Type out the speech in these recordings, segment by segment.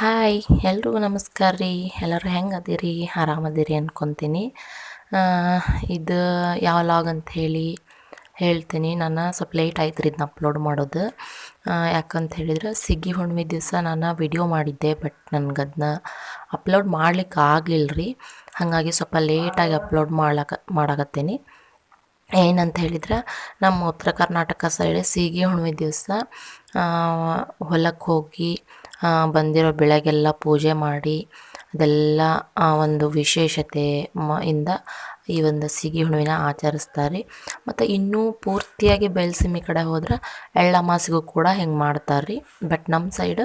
Hi ಎಲ್ರಿಗೂ ನಮಸ್ಕಾರ ರೀ. ಎಲ್ಲರೂ ಹೆಂಗೆ ಅದೀರಿ? ಆರಾಮದಿರಿ ಅನ್ಕೊತೀನಿ. ಆ, ಇದು ಯಾವ ಲಾಗ್ ಅಂತ ಹೇಳಿ ಹೇಳ್ತೀನಿ. ನಾನು ಸ್ವಲ್ಪ ಲೇಟ್ ಆಯ್ತು ಇದನ್ನ ಅಪ್ಲೋಡ್ ಮಾಡೋದು. ಯಾಕಂತ ಹೇಳಿದ್ರೆ ಸಿಗ್ಗಿ ಹುಣ್ಣಿಮೆ ದಿವಸ ನಾನು ವಿಡಿಯೋ ಮಾಡಿದ್ದೆ ಬಟ್ ನನಗೆ ಅದನ್ನ ಅಪ್ಲೋಡ್ ಮಾಡ್ಲಿಕ್ಕೆ ಆಗಲಿಲ್ಲ ರೀ. ಹಾಗಾಗಿ ಸ್ವಲ್ಪ ಲೇಟಾಗಿ ಅಪ್ಲೋಡ್ ಮಾಡ್ಲಕ ಮಾಡಾಕತ್ತೀನಿ. ಏನಂತ ಹೇಳಿದ್ರೆ ನಮ್ಮ ಉತ್ತರ ಕರ್ನಾಟಕ ಸೈಡ್ ಸೀಗಿ ಹುಣ್ಣಿಮೆ ದಿವಸ ಹೊಲಕ್ಕೆ ಹೋಗಿ ಬಂದಿರೋ ಬೆಳೆಗೆಲ್ಲ ಪೂಜೆ ಮಾಡಿ ಅದೆಲ್ಲ ಆ, ಒಂದು ವಿಶೇಷತೆ ಮ ಇಂದ ಈ ಒಂದು ಸಿಗಿ ಹುಣ್ಣಿಮೆನ ಆಚರಿಸ್ತಾರೆ. ಮತ್ತು ಇನ್ನೂ ಪೂರ್ತಿಯಾಗಿ ಬಯಲುಸೀಮೆ ಕಡೆ ಹೋದ್ರೆ ಎಳ್ಳಮಾಸಿಗೂ ಕೂಡ ಹೆಂಗೆ ಮಾಡ್ತಾರೆ ರೀ ಬಟ್ ನಮ್ಮ ಸೈಡ್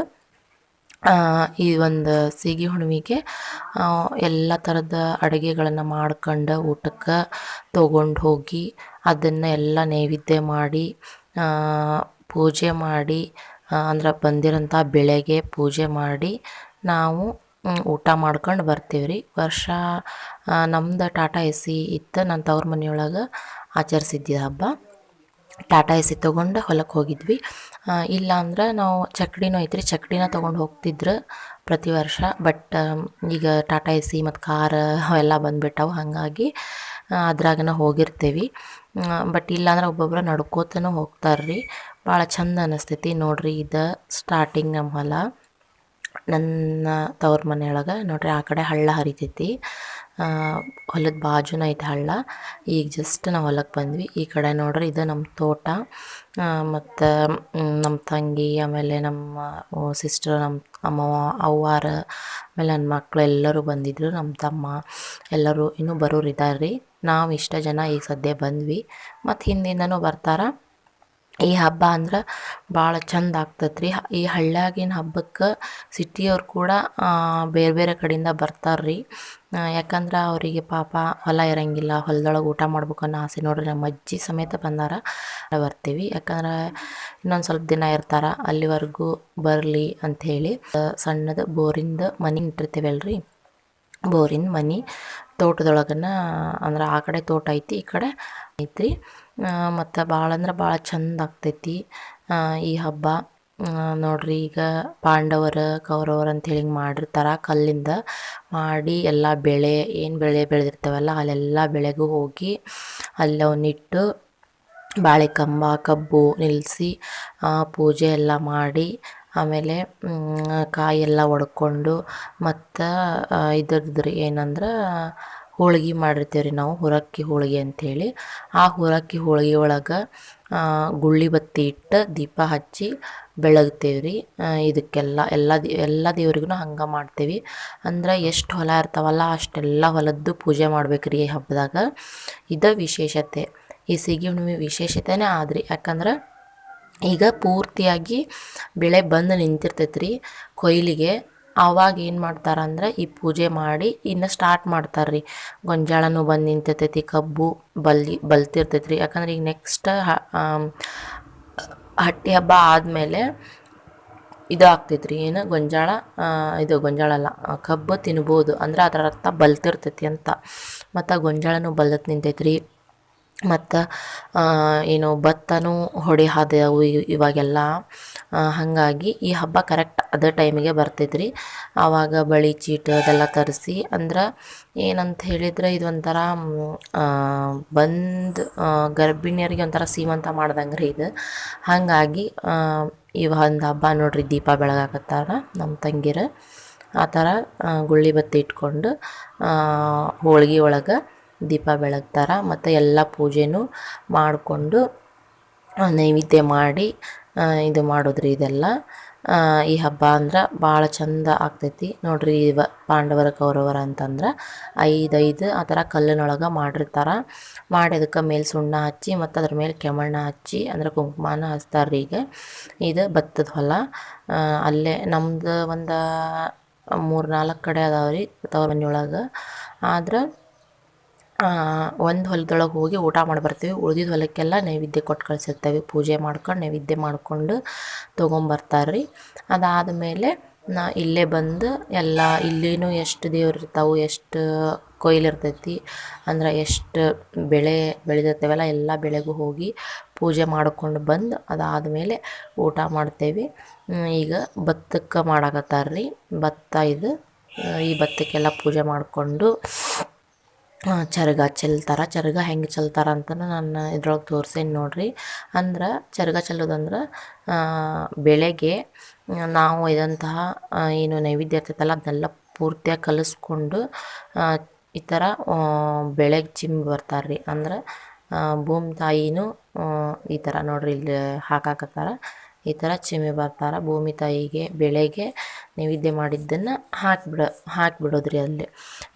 ಈ ಒಂದು ಸಿಗಿ ಹುಣ್ಣಿಮೆಗೆ ಎಲ್ಲ ಥರದ ಅಡುಗೆಗಳನ್ನು ಮಾಡ್ಕೊಂಡು ಊಟಕ್ಕೆ ತೊಗೊಂಡು ಹೋಗಿ ಅದನ್ನು ಎಲ್ಲ ನೈವೇದ್ಯ ಮಾಡಿ ಪೂಜೆ ಮಾಡಿ ಅಂದ್ರೆ ಬಂದಿರೋಂಥ ಬೆಳೆಗೆ ಪೂಜೆ ಮಾಡಿ ನಾವು ಊಟ ಮಾಡ್ಕೊಂಡು ಬರ್ತೀವಿ ರೀ. ವರ್ಷ ನಮ್ದು ಟಾಟಾ ಎ ಸಿ ಇತ್ತು ನನ್ನ ತವ್ರ ಮನೆಯೊಳಗೆ ಆಚರಿಸಿದ್ದೆ ಹಬ್ಬ. ಟಾಟಾ ಎ ಸಿ ತೊಗೊಂಡು ಹೊಲಕ್ಕೆ ಹೋಗಿದ್ವಿ. ಇಲ್ಲಾಂದ್ರೆ ನಾವು ಚಕ್ಡಿನೂ ಐತ್ರಿ, ಚಕ್ಡಿನ ತೊಗೊಂಡು ಹೋಗ್ತಿದ್ರು ಪ್ರತಿ ವರ್ಷ. ಬಟ್ ಈಗ ಟಾಟಾ ಎ ಸಿ ಮತ್ತು ಕಾರ್ ಅವೆಲ್ಲ ಬಂದ್ಬಿಟ್ಟವು, ಹಾಗಾಗಿ ಅದ್ರಾಗನ ಹೋಗಿರ್ತೀವಿ. ಬಟ್ ಇಲ್ಲಾಂದ್ರೆ ಒಬ್ಬೊಬ್ರು ನಡ್ಕೋತನೂ ಹೋಗ್ತಾರೆ ರೀ ಭಾಳ ಚಂದ ಅನಿಸ್ತೈತಿ. ನೋಡ್ರಿ ಇದು ಸ್ಟಾರ್ಟಿಂಗ್ ನಮ್ಮ ಹೊಲ. ನನ್ನ ತವ್ರ ಮನೆಯೊಳಗೆ ನೋಡ್ರಿ ಆ ಕಡೆ ಹಳ್ಳ ಹರಿತೈತಿ. ಹೊಲದ ಬಾಜುನ ಐತೆ ಹಳ್ಳ. ಈಗ ಜಸ್ಟ್ ನಾವು ಹೊಲಕ್ಕೆ ಬಂದ್ವಿ. ಈ ಕಡೆ ನೋಡ್ರಿ ಇದು ನಮ್ಮ ತೋಟ. ಮತ್ತು ನಮ್ಮ ತಂಗಿ, ಆಮೇಲೆ ನಮ್ಮ ಸಿಸ್ಟರ್ ನಮ್ಮ ಅಮ್ಮವ ಅವ್ವಾರ, ಆಮೇಲೆ ನನ್ನ ಮಕ್ಕಳು ಎಲ್ಲರೂ ಬಂದಿದ್ದರು ನಮ್ಮ ತಮ್ಮ. ಎಲ್ಲರೂ ಇನ್ನೂ ಬರೋರು ಇದ್ದಾರೆ ರೀ ನಾವು ಇಷ್ಟ ಜನ ಈಗ ಸದ್ಯ ಬಂದ್ವಿ. ಮತ್ತು ಹಿಂದಿಂದನೂ ಬರ್ತಾರೆ. ಈ ಹಬ್ಬ ಅಂದ್ರೆ ಭಾಳ ಚಂದ ಆಗ್ತೈತೆ ರೀ ಈ ಹಳ್ಳ್ಯಾಗಿನ ಹಬ್ಬಕ್ಕೆ ಸಿಟಿಯವ್ರು ಕೂಡ ಬೇರೆ ಬೇರೆ ಕಡೆಯಿಂದ ಬರ್ತಾರೆ ರೀ ಯಾಕಂದ್ರೆ ಅವರಿಗೆ ಪಾಪ ಹೊಲ ಇರಂಗಿಲ್ಲ, ಹೊಲದೊಳಗೆ ಊಟ ಮಾಡ್ಬೇಕು ಅನ್ನೋ ಆಸೆ ನೋಡ್ರಿ. ನಮ್ಮ ಅಜ್ಜಿ ಸಮೇತ ಬಂದಾರ ಬರ್ತೀವಿ. ಯಾಕಂದ್ರೆ ಇನ್ನೊಂದು ಸ್ವಲ್ಪ ದಿನ ಇರ್ತಾರೆ, ಅಲ್ಲಿವರೆಗೂ ಬರಲಿ ಅಂಥೇಳಿ. ಸಣ್ಣದ ಬೋರಿಂದ ಮನೆ ಇಟ್ಟಿರ್ತೀವಲ್ರಿ. ಬೋರಿನ ಮನೆ ತೋಟದೊಳಗನ, ಅಂದ್ರೆ ಆ ಕಡೆ ತೋಟ ಐತಿ, ಈ ಕಡೆ ಐತ್ರಿ ಮತ್ತು ಭಾಳ ಅಂದ್ರೆ ಭಾಳ ಚಂದ ಆಗ್ತೈತಿ. ಈ ಹಬ್ಬ ನೋಡ್ರಿ ಈಗ ಪಾಂಡವರ, ಕೌರವರ ಅಂತೇಳಿ ಹಿಂಗೆ ಮಾಡಿರ್ತಾರೆ ಕಲ್ಲಿಂದ ಮಾಡಿ ಎಲ್ಲ ಬೆಳೆ, ಏನು ಬೆಳೆ ಬೆಳೆದಿರ್ತಾವಲ್ಲ ಅಲ್ಲೆಲ್ಲ ಬೆಳೆಗೂ ಹೋಗಿ ಅಲ್ಲಿ ಅವನ್ನಿಟ್ಟು ಬಾಳೆ ಕಂಬ, ಕಬ್ಬು ನಿಲ್ಲಿಸಿ ಪೂಜೆ ಎಲ್ಲ ಮಾಡಿ ಆಮೇಲೆ ಕಾಯಿ ಎಲ್ಲ ಒಡ್ಕೊಂಡು ಮತ್ತು ಇದ್ರದ್ದು ಏನಂದ್ರೆ ಹೋಳ್ಗೆ ಮಾಡಿರ್ತೇವೆ ರೀ ನಾವು, ಹುರಕ್ಕಿ ಹೋಳಿಗೆ ಅಂಥೇಳಿ ಆ ಹುರಕ್ಕಿ ಹೋಳಿಗೆ ಒಳಗೆ ಗುಳ್ಳಿ ಬತ್ತಿ ಇಟ್ಟು ದೀಪ ಹಚ್ಚಿ ಬೆಳಗ್ತೇವೆ ರೀ ಇದಕ್ಕೆಲ್ಲ, ಎಲ್ಲ ಎಲ್ಲ ದೇವ್ರಿಗೂ ಹಂಗೆ ಮಾಡ್ತೇವೆ. ಅಂದ್ರೆ ಎಷ್ಟು ಹೊಲ ಇರ್ತಾವಲ್ಲ, ಅಷ್ಟೆಲ್ಲ ಹೊಲದ್ದು ಪೂಜೆ ಮಾಡ್ಬೇಕು ರೀ ಈ ಹಬ್ಬದಾಗ. ಇದು ವಿಶೇಷತೆ. ಈ ಸಿಗಿ ಹುಣ್ಣಿಮೆ ವಿಶೇಷತೆನೇ ಆದ್ರಿ. ಯಾಕಂದ್ರೆ ಈಗ ಪೂರ್ತಿಯಾಗಿ ಬೆಳೆ ಬಂದು ನಿಂತಿರ್ತೈತೆ ರೀ ಕೊಯ್ಲಿಗೆ. ಆವಾಗ ಏನು ಮಾಡ್ತಾರಂದ್ರೆ ಈ ಪೂಜೆ ಮಾಡಿ ಇನ್ನು ಸ್ಟಾರ್ಟ್ ಮಾಡ್ತಾರ್ರಿ. ಗೊಂಜಾಳನೂ ಬಂದು ನಿಂತಿರ್ತೈತಿ, ಕಬ್ಬು ಬಲ್ಲಿ ಬಲ್ತಿರ್ತೈತೆ ರೀ ಯಾಕಂದ್ರೆ ಈಗ ನೆಕ್ಸ್ಟ್ ಹಟ್ಟಿ ಹಬ್ಬ ಆದಮೇಲೆ ಇದು ಆಗ್ತೈತೆ ರೀ ಏನು ಗೊಂಜಾಳ ಇದು ಗೊಂಜಾಳ ಅಲ್ಲ ಕಬ್ಬು ತಿನ್ಬೋದು. ಅಂದ್ರೆ ಅದರ ಅರ್ಥ ಬಲ್ತಿರ್ತೈತಿ ಅಂತ. ಮತ್ತು ಗೊಂಜಾಳನೂ ಬಲ್ದತ್ ನಿಂತೈತೆ ರೀ ಮತ್ತು ಏನು ಭತ್ತನೂ ಹೊಡೆ ಹಾದವು ಇವಾಗೆಲ್ಲ. ಹಾಗಾಗಿ ಈ ಹಬ್ಬ ಕರೆಕ್ಟ್ ಅದೇ ಟೈಮಿಗೆ ಬರ್ತೈತ್ರಿ. ಆವಾಗ ಬಳಿ ಚೀಟ ಅದೆಲ್ಲ ತರಿಸಿ ಅಂದ್ರೆ ಏನಂತ ಹೇಳಿದ್ರೆ ಇದು ಒಂಥರ ಬಂದು ಗರ್ಭಿಣಿಯರಿಗೆ ಒಂಥರ ಸೀಮಂತ ಮಾಡ್ದಂಗೆ ರೀ ಇದು. ಹಾಗಾಗಿ ಈ ಒಂದು ಹಬ್ಬ ನೋಡ್ರಿ ದೀಪ ಬೆಳಗಾಕತ್ತಾರ ನಮ್ಮ ತಂಗಿರ. ಆ ಥರ ಗುಳ್ಳಿ ಬತ್ತಿ ಇಟ್ಕೊಂಡು ಹೋಳಿಗೆ ಒಳಗೆ ದೀಪ ಬೆಳಗ್ತಾರ. ಮತ್ತು ಎಲ್ಲ ಪೂಜೆನೂ ಮಾಡಿಕೊಂಡು ನೈವೇದ್ಯ ಮಾಡಿ ಇದು ಮಾಡೋದ್ರಿ ಇದೆಲ್ಲ. ಈ ಹಬ್ಬ ಅಂದ್ರೆ ಭಾಳ ಚಂದ ಆಗ್ತೈತಿ. ನೋಡ್ರಿ ಇವ ಪಾಂಡವರ ಕೌರವರ ಅಂತಂದ್ರೆ ಐದೈದು ಆ ಥರ ಕಲ್ಲಿನೊಳಗೆ ಮಾಡಿರ್ತಾರೆ. ಮಾಡಿ ಅದಕ್ಕೆ ಮೇಲೆ ಸುಣ್ಣ ಹಚ್ಚಿ ಮತ್ತು ಅದ್ರ ಮೇಲೆ ಕೆಮಣ್ಣ ಹಚ್ಚಿ ಅಂದ್ರೆ ಕುಂಕುಮನ ಹಚ್ತಾರೆ ಈಗ. ಇದು ಭತ್ತದ ಹೊಲ. ಅಲ್ಲೇ ನಮ್ದು ಒಂದು ಮೂರು ನಾಲ್ಕು ಕಡೆ ಅದಾವೆ ರೀ ತವ್ರ ಮನೆಯೊಳಗೆ ಆದ್ರೆ ಒಂದು ಹೊಲದೊಳಗೆ ಹೋಗಿ ಊಟ ಮಾಡಿ ಬರ್ತೀವಿ. ಉಳ್ದಿದ್ದ ಹೊಲಕ್ಕೆಲ್ಲ ನೈವೇದ್ಯ ಕೊಟ್ಟು ಕಳಿಸಿರ್ತೇವೆ. ಪೂಜೆ ಮಾಡ್ಕೊಂಡು ನೈವೇದ್ಯ ಮಾಡಿಕೊಂಡು ತೊಗೊಂಬರ್ತಾರೆ ರೀ ಅದಾದಮೇಲೆ ನಾ ಇಲ್ಲೇ ಬಂದು ಎಲ್ಲ ಇಲ್ಲಿನೂ ಎಷ್ಟು ದೇವ್ರು ಇರ್ತಾವೆ, ಎಷ್ಟು ಕೊಯ್ಲು ಇರ್ತೈತಿ, ಅಂದ್ರೆ ಎಷ್ಟು ಬೆಳೆ ಬೆಳೆದಿರ್ತೇವಲ್ಲ ಎಲ್ಲ ಬೆಳೆಗೂ ಹೋಗಿ ಪೂಜೆ ಮಾಡಿಕೊಂಡು ಬಂದು ಅದಾದಮೇಲೆ ಊಟ ಮಾಡ್ತೇವೆ. ಈಗ ಭತ್ತಕ್ಕೆ ಮಾಡಾಕತ್ತಾರ್ರಿ. ಭತ್ತ ಇದು, ಈ ಭತ್ತಕ್ಕೆಲ್ಲ ಪೂಜೆ ಮಾಡಿಕೊಂಡು ಚರಗ ಚೆಲ್ತಾರ, ಚರಗ ಹೆಂಗೆ ಚೆಲ್ತಾರ ಅಂತಲೂ ನಾನು ಇದ್ರೊಳಗೆ ತೋರ್ಸೇನಿ ನೋಡಿರಿ. ಅಂದ್ರೆ ಚರಗ ಚೆಲ್ಲೋದಂದ್ರೆ ಬೆಳೆಗೆ ನಾವು ಇದಂತಹ ಏನು ನೈವೇದ್ಯ ಇರ್ತೈತಲ್ಲ ಅದನ್ನೆಲ್ಲ ಪೂರ್ತಿಯಾಗಿ ಕಲಿಸ್ಕೊಂಡು ಈ ಥರ ಬೆಳೆಗೆ ಚಿಮ್ಮಿ ಬರ್ತಾರೆ ರೀ ಅಂದ್ರೆ ಭೂಮಿ ತಾಯಿನೂ ಈ ಥರ ನೋಡಿರಿ ಇಲ್ಲಿ ಹಾಕಾಕತ್ತಾರ ಈ ಥರ ಚಿಮ್ಮಿ ಬರ್ತಾರೆ ಭೂಮಿ ತಾಯಿಗೆ, ಬೆಳೆಗೆ. ನೈವೇದ್ಯ ಮಾಡಿದ್ದನ್ನು ಹಾಕಿಬಿಡ, ಹಾಕಿಬಿಡೋದ್ರಿ ಅಲ್ಲಿ.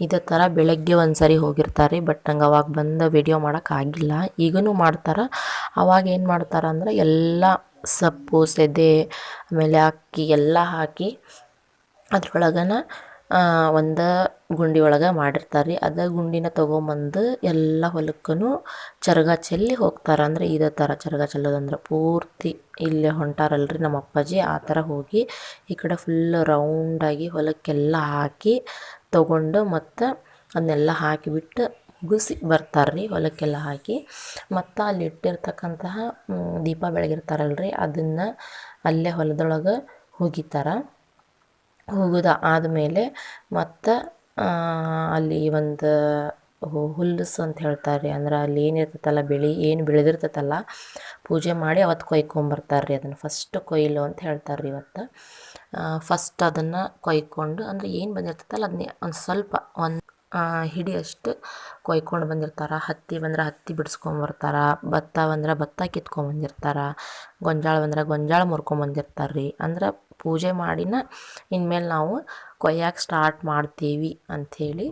ಇದೇ ಥರ ಬೆಳಗ್ಗೆ ಒಂದು ಸರಿ ಹೋಗಿರ್ತಾರೆ ಬಟ್ ನಂಗೆ ಅವಾಗ ಬಂದು ವಿಡಿಯೋ ಮಾಡೋಕ್ಕಾಗಿಲ್ಲ ಈಗಲೂ ಮಾಡ್ತಾರೆ. ಅವಾಗ ಏನು ಮಾಡ್ತಾರೆ ಅಂದ್ರೆ ಎಲ್ಲ ಸೊಪ್ಪು, ಸೆದೆ, ಆಮೇಲೆ ಅಕ್ಕಿ ಎಲ್ಲ ಹಾಕಿ ಅದ್ರೊಳಗನ ಒಂದು ಗುಂಡಿ ಒಳಗೆ ಮಾಡಿರ್ತಾರೆ ರೀ ಅದೇ ಗುಂಡಿನ ತೊಗೊಂಬಂದು ಎಲ್ಲ ಹೊಲಕ್ಕೂ ಚರಗ ಚೆಲ್ಲಿ ಹೋಗ್ತಾರೆ. ಅಂದರೆ ಇದೇ ಥರ ಚರಗ ಚೆಲ್ಲೋದಂದ್ರೆ ಪೂರ್ತಿ ಇಲ್ಲೇ ಹೊಂಟಾರಲ್ರಿ ನಮ್ಮ ಅಪ್ಪಾಜಿ. ಆ ಥರ ಹೋಗಿ ಈ ಕಡೆ ಫುಲ್ ರೌಂಡಾಗಿ ಹೊಲಕ್ಕೆಲ್ಲ ಹಾಕಿ ತೊಗೊಂಡು ಮತ್ತು ಅದನ್ನೆಲ್ಲ ಹಾಕಿಬಿಟ್ಟು ಮುಗಿಸಿ ಬರ್ತಾರೆ ರೀ ಹೊಲಕ್ಕೆಲ್ಲ ಹಾಕಿ. ಮತ್ತು ಅಲ್ಲಿ ಇಟ್ಟಿರ್ತಕ್ಕಂತಹ ದೀಪ ಬೆಳಗಿರ್ತಾರಲ್ರಿ. ಅದನ್ನು ಅಲ್ಲೇ ಹೊಲದೊಳಗೆ ಹುಗಿತಾರೆ. ಹುಗಿದ ಆದಮೇಲೆ ಮತ್ತು ಅಲ್ಲಿ ಒಂದು ಹುಲ್ಲಸ್ ಅಂತ ಹೇಳ್ತಾರೆ ರೀ ಅಂದ್ರೆ ಅಲ್ಲಿ ಏನಿರ್ತೈತಲ್ಲ ಬೆಳೆ, ಏನು ಬೆಳೆದಿರ್ತೈತಲ್ಲ, ಪೂಜೆ ಮಾಡಿ ಅವತ್ತು ಕೊಯ್ಕೊಂಬರ್ತಾರೆ ರೀ ಅದನ್ನು. ಫಸ್ಟ್ ಕೊಯ್ಲು ಅಂತ ಹೇಳ್ತಾರೆ ರೀ ಇವತ್ತು ಫಸ್ಟ್ ಅದನ್ನು ಕೊಯ್ಕೊಂಡು, ಅಂದರೆ ಏನು ಬಂದಿರ್ತೈತಲ್ಲ ಅದನ್ನೇ ಒಂದು ಸ್ವಲ್ಪ ಒಂದು ಹಿಡಿಯಷ್ಟು ಕೊಯ್ಕೊಂಡು ಬಂದಿರ್ತಾರೆ. ಹತ್ತಿ ಬಂದ್ರೆ ಹತ್ತಿ ಬಿಡಿಸ್ಕೊಂಬರ್ತಾರೆ, ಭತ್ತ ಬಂದ್ರೆ ಭತ್ತ ಕಿತ್ಕೊಂಬಂದಿರ್ತಾರೆ, ಗೊಂಜಾಳ ಬಂದ್ರೆ ಗೊಂಜಾಳ ಮುರ್ಕೊಂಬಂದಿರ್ತಾರೆ ರೀ ಅಂದ್ರೆ ಪೂಜೆ ಮಾಡಿನ ಇನ್ಮೇಲೆ ನಾವು ಕೊಯ್ಯಕ್ಕೆ ಸ್ಟಾರ್ಟ್ ಮಾಡ್ತೀವಿ ಅಂಥೇಳಿ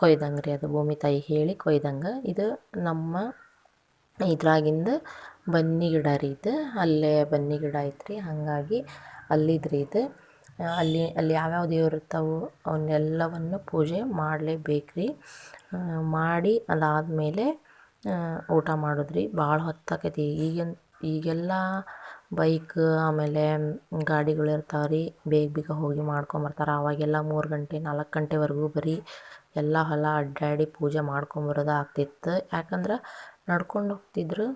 ಕೊಯ್ದಂಗೆ ರೀ ಅದು ಭೂಮಿ ತಾಯಿ ಹೇಳಿ ಕೊಯ್ದಂಗೆ. ಇದು ನಮ್ಮ ಇದ್ರಾಗಿಂದ ಬನ್ನಿ ಗಿಡ ರೀ ಇದು. ಅಲ್ಲೇ ಬನ್ನಿ ಗಿಡ ಐತ್ರಿ, ಹಾಗಾಗಿ ಅಲ್ಲಿದ್ರಿ ಇದು. ಅಲ್ಲಿ ಅಲ್ಲಿ ಯಾವ್ಯಾವ ದೇವ್ರು ಇರ್ತಾವೆ ಅವನ್ನೆಲ್ಲವನ್ನು ಪೂಜೆ ಮಾಡಲೇಬೇಕು ರೀ ಮಾಡಿ ಅದಾದಮೇಲೆ ಊಟ ಮಾಡುದ್ರಿ. ಭಾಳ ಹೊತ್ತಾಕೈತಿ. ಈಗಿನ, ಈಗೆಲ್ಲ ಬೈಕ್, ಆಮೇಲೆ ಗಾಡಿಗಳು ಇರ್ತಾವೆ ರೀ. ಬೇಗ ಬೇಗ ಹೋಗಿ ಮಾಡ್ಕೊಂಬರ್ತಾರೆ ಅವಾಗೆಲ್ಲ ಮೂರು ಗಂಟೆ, ನಾಲ್ಕು ಗಂಟೆವರೆಗೂ ಬರೀ ಎಲ್ಲ ಹೊಲ ಅಡ್ಡಾಡಿ ಪೂಜೆ ಮಾಡ್ಕೊಂಬರೋದು ಆಗ್ತಿತ್ತು. ಯಾಕಂದ್ರೆ ನಡ್ಕೊಂಡು ಹೋಗ್ತಿದ್ರು.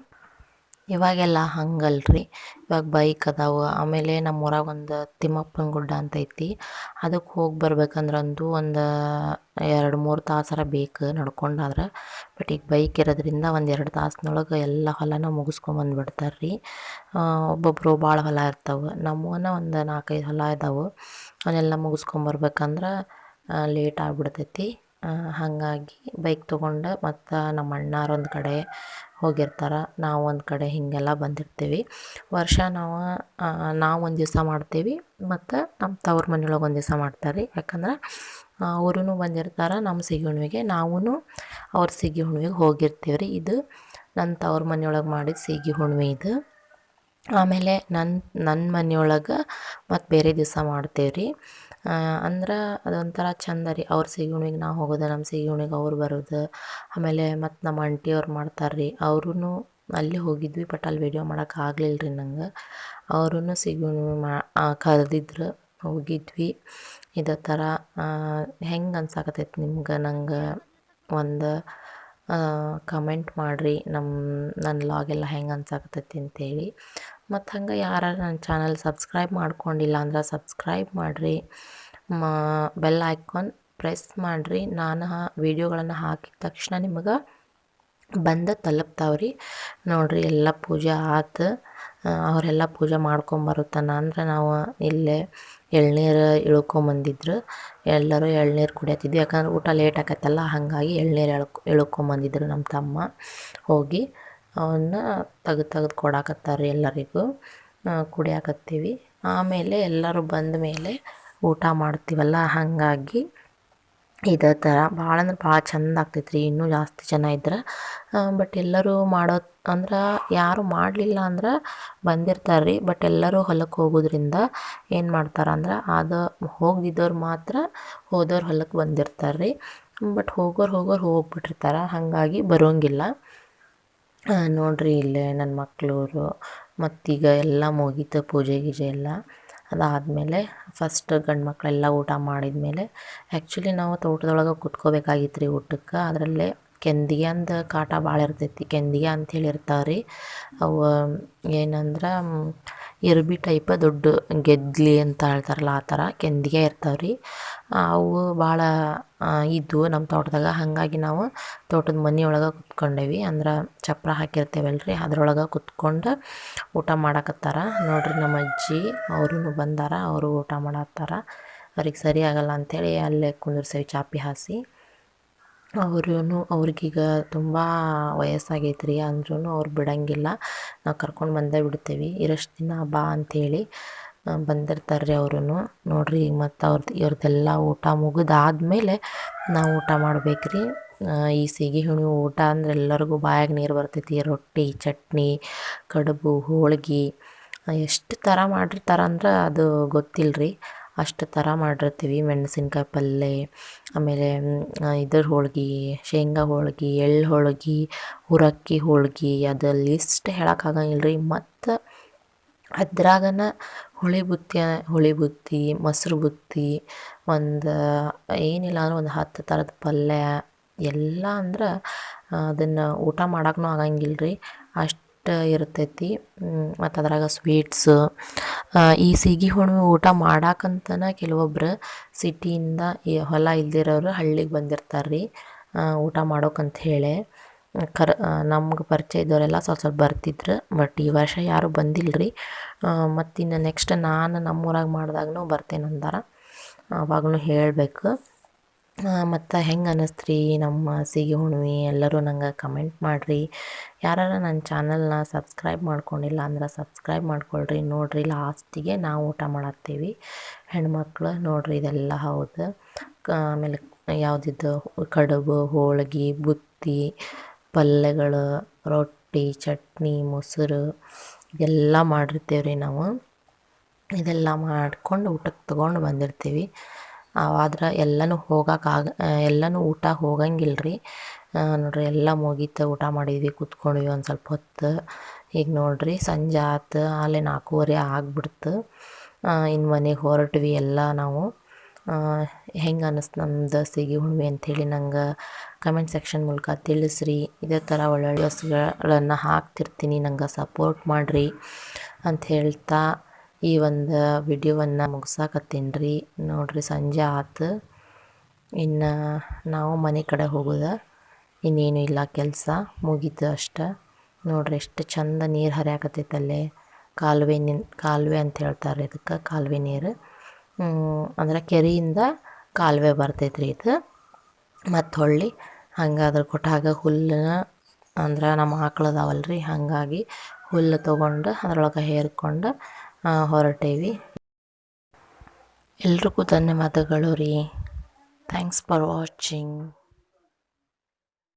ಇವಾಗೆಲ್ಲ ಹಂಗಲ್ರಿ. ಇವಾಗ ಬೈಕ್ ಅದಾವೆ. ಆಮೇಲೆ ನಮ್ಮ ಊರಾಗ ಒಂದು ತಿಮ್ಮಪ್ಪನ ಗುಡ್ಡ ಅಂತ ಐತಿ. ಅದಕ್ಕೆ ಹೋಗಿ ಬರ್ಬೇಕಂದ್ರಂತೂ ಒಂದು ಎರಡು ಮೂರು ತಾಸರ ಬೇಕು ನಡ್ಕೊಂಡಾದ್ರೆ. ಬಟ್ ಈಗ ಬೈಕ್ ಇರೋದ್ರಿಂದ ಒಂದು ಎರಡು ತಾಸಿನೊಳಗೆ ಎಲ್ಲ ಹೊಲನ ಮುಗಿಸ್ಕೊಂಬಂದ್ಬಿಡ್ತಾರೆ ರೀ ಒಬ್ಬೊಬ್ಬರು ಭಾಳ ಹೊಲ ಇರ್ತಾವೆ. ನಮ್ಮವನ ಒಂದು ನಾಲ್ಕೈದು ಹೊಲ ಇದಾವೆ. ಅವನ್ನೆಲ್ಲ ಮುಗಿಸ್ಕೊಂಬರ್ಬೇಕಂದ್ರೆ ಲೇಟ್ ಆಗಿಬಿಡ್ತೈತಿ. ಹಾಗಾಗಿ ಬೈಕ್ ತೊಗೊಂಡು ಮತ್ತು ನಮ್ಮ ಅಣ್ಣಾರೊಂದು ಕಡೆ ಹೋಗಿರ್ತಾರೆ. ನಾವು ಒಂದು ಕಡೆ ಹೀಗೆಲ್ಲ ಬಂದಿರ್ತೀವಿ. ವರ್ಷ ನಾವು ನಾವು ಒಂದು ದಿವಸ ಮಾಡ್ತೀವಿ ಮತ್ತು ನಮ್ಮ ತವ್ರ ಮನೆಯೊಳಗೆ ಒಂದು ದಿವಸ ಮಾಡ್ತಾರೆ. ರೀ ಯಾಕಂದ್ರೆ ಅವರೂ ಬಂದಿರ್ತಾರೆ ನಮ್ಮ ಸಿಗಿ ಹುಣ್ಣಿಮೆಗೆ ನಾವೂ ಅವ್ರ ಸಿಗಿ ಹುಣ್ಣಿಮೆಗೆ ಹೋಗಿರ್ತೀವಿ ರೀ ಇದು ನನ್ನ ತವ್ರ ಮನೆಯೊಳಗೆ ಮಾಡಿದ ಸಿಗಿ ಹುಣ್ಣಿಮೆ ಇದು. ಆಮೇಲೆ ನನ್ನ ನನ್ನ ಮನೆಯೊಳಗೆ ಮತ್ತು ಬೇರೆ ದಿವಸ ಮಾಡ್ತೇವೆ ರೀ. ಅಂದ್ರೆ ಅದೊಂಥರ ಚಂದ ರೀ. ಅವ್ರ ಸಿಗುಣಿಗೆ ನಾವು ಹೋಗೋದು ನಮ್ಮ ಸಿಗುಣಿಗೆ ಅವ್ರು ಬರೋದು. ಆಮೇಲೆ ಮತ್ತು ನಮ್ಮ ಅಂಟಿಯವ್ರು ಮಾಡ್ತಾರೆ ರೀ. ಅವ್ರೂ ಅಲ್ಲಿ ಹೋಗಿದ್ವಿ, ಬಟ್ ಅಲ್ಲಿ ವೀಡಿಯೋ ಮಾಡೋಕೆ ಆಗಲಿಲ್ಲ ರೀ ನಂಗೆ. ಅವ್ರೂ ಸಿಗುಣಿ ಮಾ ಕರೆದಿದ್ರು ಹೋಗಿದ್ವಿ. ಇದೇ ಥರ ಹೆಂಗೆ ಅನ್ಸಾಕತೈತಿ ನಿಮ್ಗೆ ನಂಗೆ ಒಂದು ಕಮೆಂಟ್ ಮಾಡಿರಿ. ನಮ್ಮ ನನ್ನ ಲಾಗೆಲ್ಲ ಹೆಂಗೆ ಅನ್ಸಾಕತ್ತೈತಿ ಅಂತೇಳಿ. ಮತ್ತು ಹಂಗೆ ಯಾರು ನನ್ನ ಚಾನಲ್ ಸಬ್ಸ್ಕ್ರೈಬ್ ಮಾಡ್ಕೊಂಡಿಲ್ಲ ಅಂದ್ರೆ ಸಬ್ಸ್ಕ್ರೈಬ್ ಮಾಡಿರಿ. ಮ ಬೆಲ್ ಐಕಾನ್ ಪ್ರೆಸ್ ಮಾಡಿರಿ. ನಾನು ವೀಡಿಯೋಗಳನ್ನು ಹಾಕಿದ ತಕ್ಷಣ ನಿಮಗೆ ಬಂದ ತಲುಪ್ತಾವೆ ರೀ ನೋಡಿರಿ ಎಲ್ಲ ಪೂಜೆ ಆತು ಅವರೆಲ್ಲ ಪೂಜೆ ಮಾಡ್ಕೊಂಬರುತ್ತಾನ ಅಂದ್ರೆ ನಾವು ಇಲ್ಲೇ ಎಳ್ನೀರು ಇಳ್ಕೊಂಬಂದಿದ್ರು ಎಲ್ಲರೂ ಎಳ್ನೀರು ಕುಡಿಯತ್ತಿದ್ವಿ ಯಾಕಂದ್ರೆ ಊಟ ಲೇಟ್ ಆಕತ್ತಲ್ಲ ಹಾಗಾಗಿ ಎಳ್ನೀರು ಎಳ್ಕೊ ಇಳ್ಕೊಂಬಂದಿದ್ರು ನಮ್ಮ ತಮ್ಮ. ಹೋಗಿ ಅವನ್ನ ತೆಗ್ದು ತೆಗ್ದು ಕೊಡಾಕತ್ತಾರೆ ಎಲ್ಲರಿಗೂ ಕುಡಿಯಾಕತ್ತೀವಿ. ಆಮೇಲೆ ಎಲ್ಲರೂ ಬಂದ ಮೇಲೆ ಊಟ ಮಾಡ್ತೀವಲ್ಲ, ಹಾಗಾಗಿ ಇದೇ ಥರ. ಭಾಳ ಅಂದ್ರೆ ಭಾಳ ಚಂದ ಆಗ್ತೈತೆ ಇನ್ನೂ ಜಾಸ್ತಿ ಜನ ಇದ್ರೆ. ಬಟ್ ಎಲ್ಲರೂ ಮಾಡೋ, ಅಂದ್ರೆ ಯಾರು ಮಾಡಲಿಲ್ಲ ಅಂದ್ರೆ ಬಂದಿರ್ತಾರೆ ರೀ ಬಟ್ ಎಲ್ಲರೂ ಹೊಲಕ್ಕೆ ಹೋಗೋದ್ರಿಂದ ಏನು ಮಾಡ್ತಾರೆ ಅಂದ್ರೆ ಅದು ಹೋಗದಿದ್ದವ್ರು ಮಾತ್ರ ಹೋದವ್ರು ಹೊಲಕ್ಕೆ ಬಂದಿರ್ತಾರೆ ರೀ ಬಟ್ ಹೋಗೋರು ಹೋಗೋರು ಹೋಗ್ಬಿಟ್ಟಿರ್ತಾರೆ, ಹಾಗಾಗಿ ಬರೋಂಗಿಲ್ಲ. ನೋಡಿರಿ ಇಲ್ಲೇ ನನ್ನ ಮಕ್ಳವರು ಮತ್ತೀಗ ಎಲ್ಲ ಮುಗೀತು ಪೂಜೆ ಗೀಜೆ ಎಲ್ಲ. ಅದಾದಮೇಲೆ ಫಸ್ಟ್ ಗಂಡು ಮಕ್ಕಳೆಲ್ಲ ಊಟ ಮಾಡಿದ ಮೇಲೆ ಆ್ಯಕ್ಚುಲಿ ನಾವು ತೋಟದೊಳಗೆ ಕುತ್ಕೋಬೇಕಾಗಿತ್ತು ರೀ ಊಟಕ್ಕೆ. ಅದರಲ್ಲೇ ಕೆಂದಿಗೆ ಅಂದ ಕಾಟ ಭಾಳ ಇರ್ತೈತಿ. ಕೆಂದಿಗೆ ಅಂಥೇಳಿ ಇರ್ತಾವೆ ರೀ ಅವು, ಏನಂದ್ರೆ ಇರ್ಬಿ ಟೈಪ ದೊಡ್ಡ ಗೆದ್ಲಿ ಅಂತ ಹೇಳ್ತಾರಲ್ಲ ಆ ಥರ ಕೆಂದಿಗೆ ಇರ್ತಾವೆ ರೀ ಅವು ಭಾಳ ಇದ್ವು ನಮ್ಮ ತೋಟದಾಗ. ಹಾಗಾಗಿ ನಾವು ತೋಟದ ಮನೆಯೊಳಗೆ ಕುತ್ಕೊಂಡೇವಿ. ಅಂದ್ರೆ ಚಪ್ಪರ ಹಾಕಿರ್ತೇವಲ್ಲ ರೀ ಅದ್ರೊಳಗೆ ಕುತ್ಕೊಂಡು ಊಟ ಮಾಡಕತ್ತಾರ. ನೋಡ್ರಿ ನಮ್ಮ ಅಜ್ಜಿ ಅವ್ರೂ ಬಂದಾರ. ಅವರು ಊಟ ಮಾಡತ್ತಾರ. ಅವ್ರಿಗೆ ಸರಿ ಆಗಲ್ಲ ಅಂಥೇಳಿ ಅಲ್ಲೇ ಕುಂದಿರ್ಸೇವಿ ಚಾಪಿ ಹಾಸಿ. ಅವ್ರೂ ಅವ್ರಿಗೀಗ ತುಂಬ ವಯಸ್ಸಾಗೈತೆ ರೀ ಅಂದ್ರೂ ಅವ್ರು ಬಿಡಂಗಿಲ್ಲ. ನಾವು ಕರ್ಕೊಂಡು ಬಂದೇ ಬಿಡ್ತೇವೆ. ಇರಷ್ಟು ದಿನ ಬಾ ಅಂಥೇಳಿ ಬಂದಿರ್ತಾರೆ ರೀ ಅವ್ರೂ ನೋಡಿರಿ ಈಗ ಮತ್ತು ಅವ್ರದ್ದು ಇವ್ರದ್ದೆಲ್ಲ ಊಟ ಮುಗಿದಾದ್ಮೇಲೆ ನಾವು ಊಟ ಮಾಡಬೇಕ್ರಿ. ಈ ಸಿಗಿ ಹುಣಿ ಊಟ ಅಂದ್ರೆ ಎಲ್ಲರಿಗೂ ಬಾಯಾಗ ನೀರು ಬರ್ತೈತಿ. ರೊಟ್ಟಿ, ಚಟ್ನಿ, ಕಡುಬು, ಹೋಳ್ಗೆ ಎಷ್ಟು ಥರ ಮಾಡಿರ್ತಾರೆ ಅಂದ್ರೆ ಅದು ಗೊತ್ತಿಲ್ಲ ರೀ ಅಷ್ಟು ಥರ ಮಾಡಿರ್ತೀವಿ. ಮೆಣಸಿನ್ಕಾಯಿ ಪಲ್ಯ ಆಮೇಲೆ ಇದ್ರ ಹೋಳ್ಗೆ, ಶೇಂಗಾ ಹೋಳ್ಗೆ, ಎಳ್ಳು ಹೋಳ್ಗೆ ಹುರಕ್ಕಿ ಹೋಳ್ಗೆ, ಅದು ಲಿಸ್ಟ್ ಹೇಳೋಕ್ಕಾಗಂಗಿಲ್ಲ ರೀ. ಮತ್ತು ಅದ್ರಾಗನ ಹುಳಿ ಬುತ್ತಿ ಹುಳಿ ಬುತ್ತಿ, ಮೊಸರು ಬುತ್ತಿ, ಒಂದು, ಏನಿಲ್ಲ ಅಂದ್ರೆ ಒಂದು ಹತ್ತು ಥರದ ಪಲ್ಯ ಎಲ್ಲ ಅಂದ್ರೆ ಅದನ್ನು ಊಟ ಮಾಡೋಕ್ಕೂ ಆಗಂಗಿಲ್ಲ ರೀ. ಅಷ್ಟು ಇರ್ತೈತಿ. ಮತ್ತು ಅದ್ರಾಗ ಸ್ವೀಟ್ಸ್ ಈ ಸೀಗಿ ಹುಣ್ಣು ಊಟ ಮಾಡಾಕಂತನ ಕೆಲವೊಬ್ರು ಸಿಟಿಯಿಂದ ಈ ಹೊಲ ಇಲ್ದಿರೋರು ಹಳ್ಳಿಗೆ ಬಂದಿರ್ತಾರೆ ರೀ ಊಟ ಮಾಡೋಕಂತ ಹೇಳಿ. ಕರ್ ನಮ್ಗೆ ಪರಿಚಯ ಇದ್ದವರೆಲ್ಲ ಸ್ವಲ್ಪ ಸ್ವಲ್ಪ ಬರ್ತಿದ್ರು, ಬಟ್ ಈ ವರ್ಷ ಯಾರೂ ಬಂದಿಲ್ಲ ರೀ ಮತ್ತು ಇನ್ನು ನೆಕ್ಸ್ಟ್ ನಾನು ನಮ್ಮೂರಾಗ ಮಾಡ್ದಾಗೂ ಬರ್ತೇನೆ ಅಂದಾರ ಅವಾಗೂ ಹೇಳಬೇಕು. ಮತ್ತು ಹೆಂಗೆ ಅನ್ನಿಸ್ತು ರೀ ನಮ್ಮ ಸಿಗಿ ಹುಣ್ಣಿಮೆ ಎಲ್ಲರೂ ನಂಗೆ ಕಮೆಂಟ್ ಮಾಡಿರಿ. ಯಾರಾರ ನನ್ನ ಚಾನಲ್ನ ಸಬ್ಸ್ಕ್ರೈಬ್ ಮಾಡ್ಕೊಂಡಿಲ್ಲ ಅಂದ್ರೆ ಸಬ್ಸ್ಕ್ರೈಬ್ ಮಾಡ್ಕೊಳ್ರಿ. ನೋಡಿರಿ ಲಾಸ್ಟಿಗೆ ನಾವು ಊಟ ಮಾಡತ್ತೀವಿ. ಹೆಣ್ಮಕ್ಳು ನೋಡಿರಿ ಇದೆಲ್ಲ ಹೌದು. ಆಮೇಲೆ ಯಾವುದಿದ್ದು ಕಡುಬು, ಹೋಳ್ಗೆ, ಬುತ್ತಿ ಪಲ್ಯಗಳು ರೊಟ್ಟಿ, ಚಟ್ನಿ, ಮೊಸರು ಎಲ್ಲ ಮಾಡಿರ್ತೇವೆ ರೀ ನಾವು. ಇದೆಲ್ಲ ಮಾಡ್ಕೊಂಡು ಊಟಕ್ಕೆ ತೊಗೊಂಡು ಬಂದಿರ್ತೀವಿ. ಆದ್ರೆ ಎಲ್ಲನೂ ಹೋಗೋಕ್ಕಾಗ ಎಲ್ಲನೂ ಊಟ ಹೋಗಂಗಿಲ್ಲ ರೀ ನೋಡಿರಿ ಎಲ್ಲ ಮುಗೀತು, ಊಟ ಮಾಡಿದ್ವಿ, ಕೂತ್ಕೊಂಡ್ವಿ ಒಂದು ಸ್ವಲ್ಪ ಹೊತ್ತು. ಈಗ ನೋಡಿರಿ ಸಂಜೆ ಆತು ಅಲ್ಲಿ ನಾಲ್ಕೂವರೆ ಆಗ್ಬಿಡ್ತು. ಇನ್ನು ಮನೆಗೆ ಹೊರಟ್ವಿ ಎಲ್ಲ ನಾವು. ಹೆಂಗೆ ಅನ್ನಿಸ್ತು ನಮ್ದು ಸಿಗಿ ಹುಣ್ಮೆ ಅಂಥೇಳಿ ನಂಗೆ ಕಮೆಂಟ್ ಸೆಕ್ಷನ್ ಮೂಲಕ ತಿಳಿಸ್ರಿ. ಇದೇ ಥರ ಒಳ್ಳೊಳ್ಳೆ ವಸ್ತುಗಳನ್ನು ಹಾಕ್ತಿರ್ತೀನಿ, ನಂಗೆ ಸಪೋರ್ಟ್ ಮಾಡಿರಿ ಅಂತ ಹೇಳ್ತಾ ಈ ಒಂದು ವಿಡಿಯೋವನ್ನು ಮುಗ್ಸಾಕತ್ತೀನಿ ರೀ ನೋಡಿರಿ ಸಂಜೆ ಆತು. ಇನ್ನು ನಾವು ಮನೆ ಕಡೆ ಹೋಗೋದ. ಇನ್ನೇನು ಇಲ್ಲ ಕೆಲಸ. ಮುಗೀತು ಅಷ್ಟೆ. ನೋಡ್ರಿ ಎಷ್ಟು ಚಂದ ನೀರು ಹರಿಯಾಕತ್ತೈತಲ್ಲೇ ಕಾಲುವೆ ನಿನ್, ಕಾಲುವೆ ಅಂತ ಹೇಳ್ತಾರೆ ಇದಕ್ಕೆ ಕಾಲುವೆ ನೀರು. ಅಂದ್ರೆ ಕೆರೆಯಿಂದ ಕಾಲುವೆ ಬರ್ತೈತೆ ರೀ ಇದು. ಮತ್ತು ಹೊಳ್ಳಿ ಹಂಗೆ ಅದ್ರ ಕೊಟ್ಟಾಗ ಹುಲ್ಲನ್ನ ಅಂದ್ರೆ ನಮ್ಮ ಆಕಳು ರೀ ಹಾಗಾಗಿ ಹುಲ್ಲು ತೊಗೊಂಡು ಅದರೊಳಗೆ ಹೇರ್ಕೊಂಡು ಹೊರಟೇವಿ. ಎಲ್ರಿಗೂ ಧನ್ಯವಾದಗಳು ರೀ. Thanks for watching